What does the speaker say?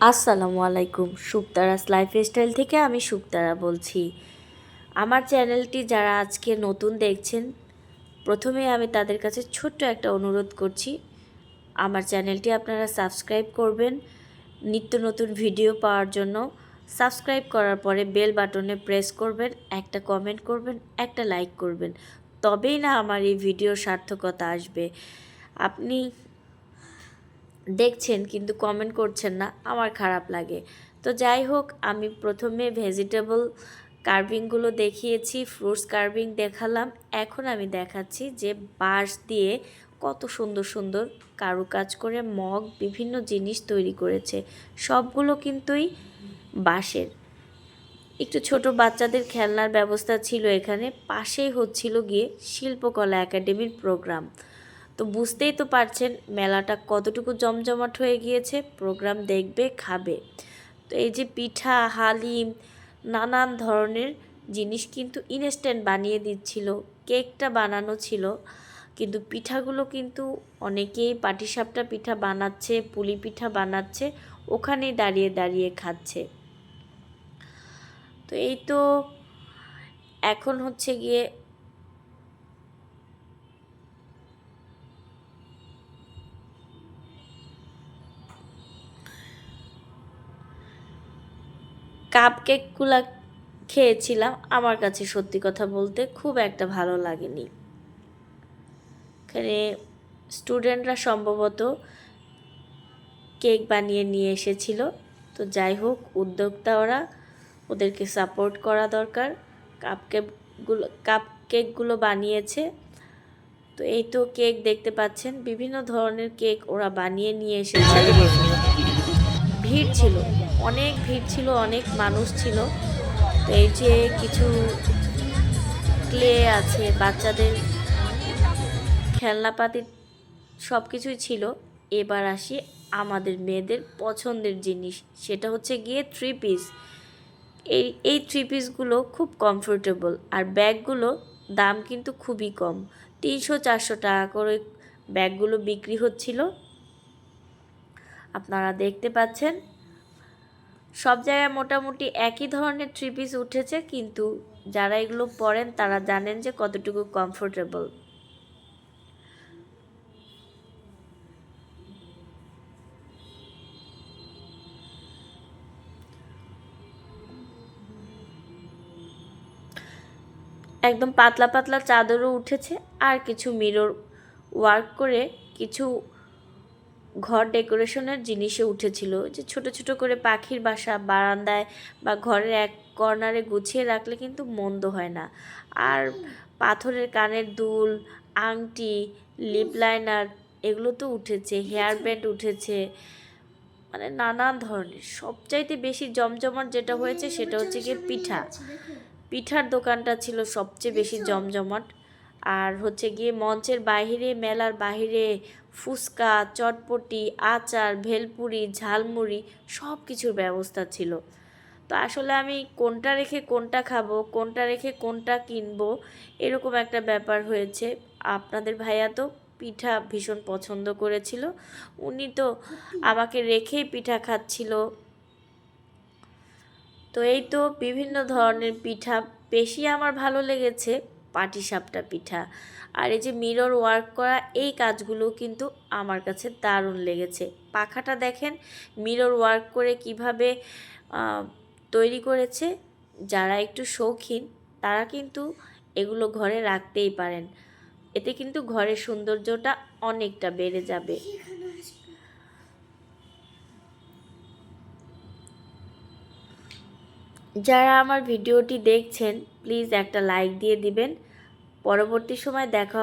আসসালামু আলাইকুম শুক্তারাস লাইফস্টাইল থেকে আমি শুক্তারা বলছি। আমার চ্যানেলটি যারা আজকে নতুন দেখছেন, প্রথমে আমি তাদের কাছে ছোট্ট একটা অনুরোধ করছি, আমার চ্যানেলটি আপনারা সাবস্ক্রাইব করবেন নিত্য নতুন ভিডিও পাওয়ার জন্য। সাবস্ক্রাইব করার পরে বেল বাটনে প্রেস করবেন, একটা কমেন্ট করবেন, একটা লাইক করবেন। তবেই না আমার এই ভিডিওর সার্থকতা আসবে। আপনি দেখছেন কিন্তু কমেন্ট করছেন না, আমার খারাপ লাগে। তো যাই হোক, আমি প্রথমে ভেজিটেবল কার্ভিংগুলো দেখিয়েছি ফ্রুটস কার্ভিং দেখালাম। এখন আমি দেখাচ্ছি যে বাঁশ দিয়ে কত সুন্দর সুন্দর কারুকাজ করে মগ, বিভিন্ন জিনিস তৈরি করেছে। সবগুলো কিন্তুই বাঁশের। একটু ছোট বাচ্চাদের খেলনার ব্যবস্থা ছিল এখানে। পাশেই হচ্ছিল গিয়ে শিল্পকলা একাডেমির প্রোগ্রাম তো বুঝতেই তো পারছেন মেলাটা কতটুকু জমজমাট হয়ে গিয়েছে, প্রোগ্রাম দেখবে, খাবে। তো এই যে পিঠা, হালিম, নানান ধরনের জিনিস কিন্তু ইনস্ট্যান্ট বানিয়ে দিচ্ছিল, কেকটা বানানো ছিল, কিন্তু পিঠাগুলো কিন্তু অনেকেই পাটিসাপটা পিঠা বানাচ্ছে, পুলি পিঠা বানাচ্ছে, ওখানেই দাঁড়িয়ে দাঁড়িয়ে খাচ্ছে। তো এই তো এখন হচ্ছে গিয়ে কাপ কেকগুলো খেয়েছিলাম। আমার কাছে সত্যি কথা বলতে খুব একটা ভালো লাগেনি। এখানে স্টুডেন্টরা সম্ভবত কেক বানিয়ে নিয়ে এসেছিল। তো যাই হোক, উদ্যোক্তা ওরা, ওদেরকে সাপোর্ট করা দরকার। কাপ কেকগুলো কাপ কেকগুলো বানিয়েছে। তো এই তো কেক দেখতে পাচ্ছেন। বিভিন্ন ধরনের কেক ওরা বানিয়ে নিয়ে এসেছে। ভিড় ছিল। অনেক ভিড় ছিল, অনেক মানুষ ছিল। তো এই যে কিছু ক্লে আছে, বাচ্চাদের খেলনাপাতি সব কিছুই ছিল। এবার আসি আমাদের মেয়েদের পছন্দের জিনিস, সেটা হচ্ছে গিয়ে থ্রি পিস এই এই থ্রি পিসগুলো খুব কমফোর্টেবল আর ব্যাগগুলো দাম কিন্তু খুবই কম। তিনশো চারশো টাকা করে ব্যাগগুলো বিক্রি হচ্ছিল। আপনারা দেখতে পাচ্ছেন। সব জায়গায় মোটামুটি একই ধরনের থ্রি পিস উঠেছে, কিন্তু যারা এগুলো পরেন তারা জানেন যে কতটুকু কমফোর্টেবল একদম পাতলা পাতলা চাদরও উঠেছে, আর কিছু মিরর ওয়ার্ক করে কিছু ঘর ডেকোরেশনের জিনিসে উঠেছিল। যে ছোট ছোট করে পাখির বাসা, বারান্দায় বা ঘরের এক কর্নারে গুছিয়ে রাখলে কিন্তু মন্দ হয় না। আর পাথরের কানের দুল, আংটি লিপ লাইনার এগুলো তো উঠেছে হেয়ার ব্যান্ড উঠেছে মানে নানান ধরনের। সবচাইতে বেশি জমজমাট যেটা হয়েছে সেটা হচ্ছে গিয়ে পিঠা। পিঠার দোকানটা ছিল সবচেয়ে বেশি জমজমাট। আর হচ্ছে গিয়ে মঞ্চের বাহিরে মেলার বাহিরে ফুচকা, চটপটি, আচার, ভেলপুরি, ঝালমুড়ি সব কিছুর ব্যবস্থা ছিল। তো আসলে আমি কোনটা রেখে কোনটা খাব, কোনটা রেখে কোনটা কিনবো, এরকম একটা ব্যাপার হয়েছে। আপনাদের ভাইয়া তো পিঠা ভীষণ পছন্দ করেছিল। উনি তো আমাকে রেখেই পিঠা খাচ্ছিল। তো এই তো বিভিন্ন ধরনের পিঠা। বেশি আমার ভালো লেগেছে। পাটিসাপটা পিঠা। আর এই যে মিরর ওয়ার্ক করা এই কাজগুলো কিন্তু আমার কাছে দারুণ লেগেছে। পাখাটা দেখেন মিরর ওয়ার্ক করে কীভাবে তৈরি করেছে, যারা একটু শৌখিন, তারা কিন্তু এগুলো ঘরে রাখতেই পারেন। এতে কিন্তু ঘরের সৌন্দর্যটা অনেকটা বেড়ে যাবে। যারা আমার ভিডিওটি দেখছেন প্লিজ একটা লাইক দিয়ে দিবেন। পরবর্তী সময় দেখা